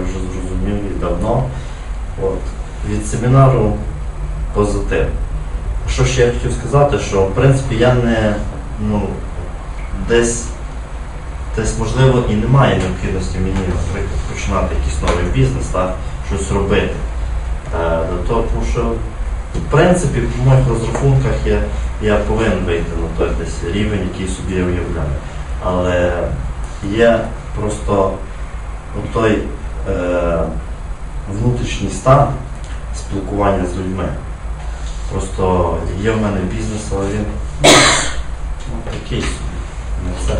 Я вже зрозумів і давно. От. Від семінару позитив. Що ще я хотів сказати, що в принципі я не ну, десь, десь можливо і немає необхідності мені, наприклад, починати якийсь новий бізнес, так, щось робити. Е, тому що в принципі в моїх розрахунках я, я повинен вийти на той десь рівень, який собі я уявляю. Але є просто той е, внутрішній стан спілкування з людьми. Просто є в мене бізнес, але він ну, такий собі. Не, все.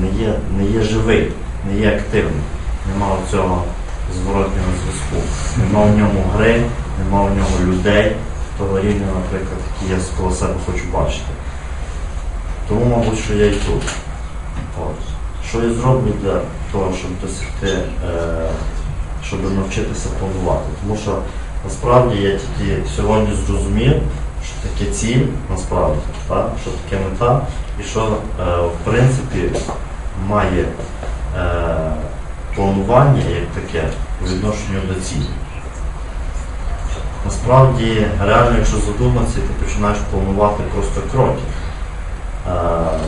не, є, не є живий, не є активний. Нема цього зворотнього зв'язку. Нема в ньому гри, нема в ньому людей того рівня, наприклад, який я коло себе хочу бачити. Тому, мабуть, що я і тут. От. Що я зроблю для того, щоб досягти, е, щоб навчитися планувати? Тому що насправді я тільки сьогодні зрозумів, що таке ціль насправді, так? що таке мета, і що е, в принципі має е, планування як таке по відношенню до цілі. Насправді, реально, якщо задуматися, ти починаєш планувати просто кроки. Е,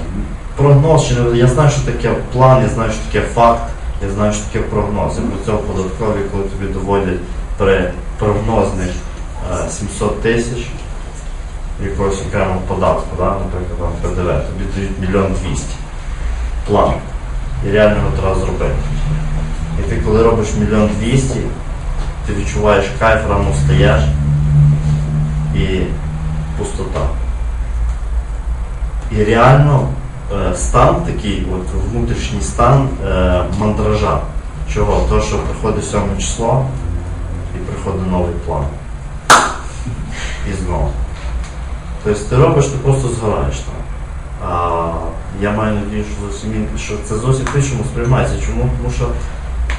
прогноз, я знаю, що таке план, я знаю, що таке факт, я знаю, що таке прогноз. Я про це в податковій, коли тобі доводять при прогнозних е, 700 тисяч якогось окремого податку, да? наприклад, там ПДВ, тобі дають мільйон двісті. План. І реально його треба зробити. І ти коли робиш мільйон двісті, ти відчуваєш кайф, рано встаєш і пустота. І реально е, стан такий, от внутрішній стан е, мандража. Чого? То, що приходить 7 число і приходить новий план. І знову. Тобто ти робиш, ти просто згораєш там. А я маю надію, що зовсім що це зовсім по-іншому сприймається. Чому? Тому що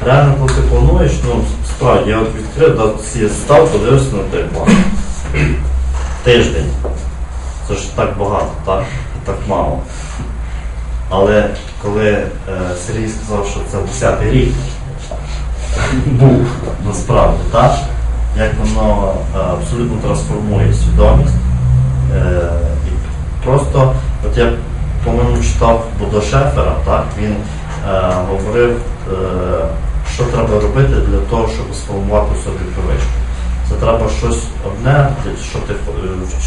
реально, коли ти плануєш, ну справді я от відкрив, да, став, подивився на той план. Тиждень. Це ж так багато, так? Так мало. Але коли е, Сергій сказав, що це 10-й рік був насправді, так? Як воно е, абсолютно трансформує свідомість. Е, і просто, от я, по-моєму, читав Будо Шефера, так? Він е, говорив, е, що треба робити для того, щоб сформувати собі привичку. Це треба щось одне, що ти,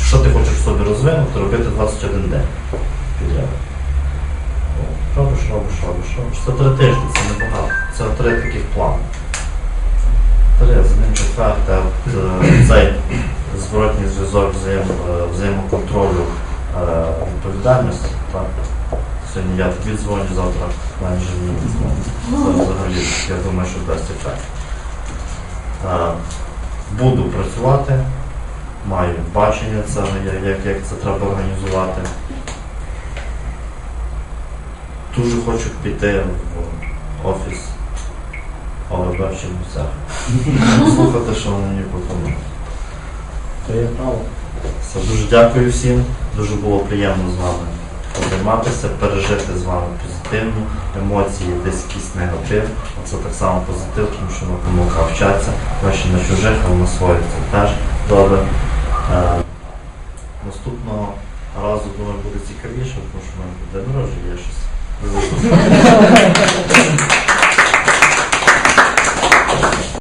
що ти хочеш в собі розвинути, робити 21 день. Робиш, робиш, робиш, робиш. Це три тижні, це небагато. Це три таких плани. Три, з ним четверте, цей зворотній зв'язок взаєм, е, взаємоконтролю е, відповідальності. Так? Сьогодні я тобі дзвоню, завтра менеджер мені дзвонить. Це взагалі, я думаю, що дасть ефект. Е, Буду працювати, маю бачення як, як, як це треба організувати. Дуже хочу піти в офіс ОВБ в Чернівцях. Слухати, що вони мені пропонують. То є право. Все, дуже дякую всім. Дуже було приємно з вами обійматися, пережити з вами позитивні емоції, десь якийсь негатив. Це так само позитив, тому що на помилках вчаться, краще на чужих, а на своїх це теж добре. Е, наступного разу, думаю, буде цікавіше, тому що в мене буде народження, я щось. 嗯。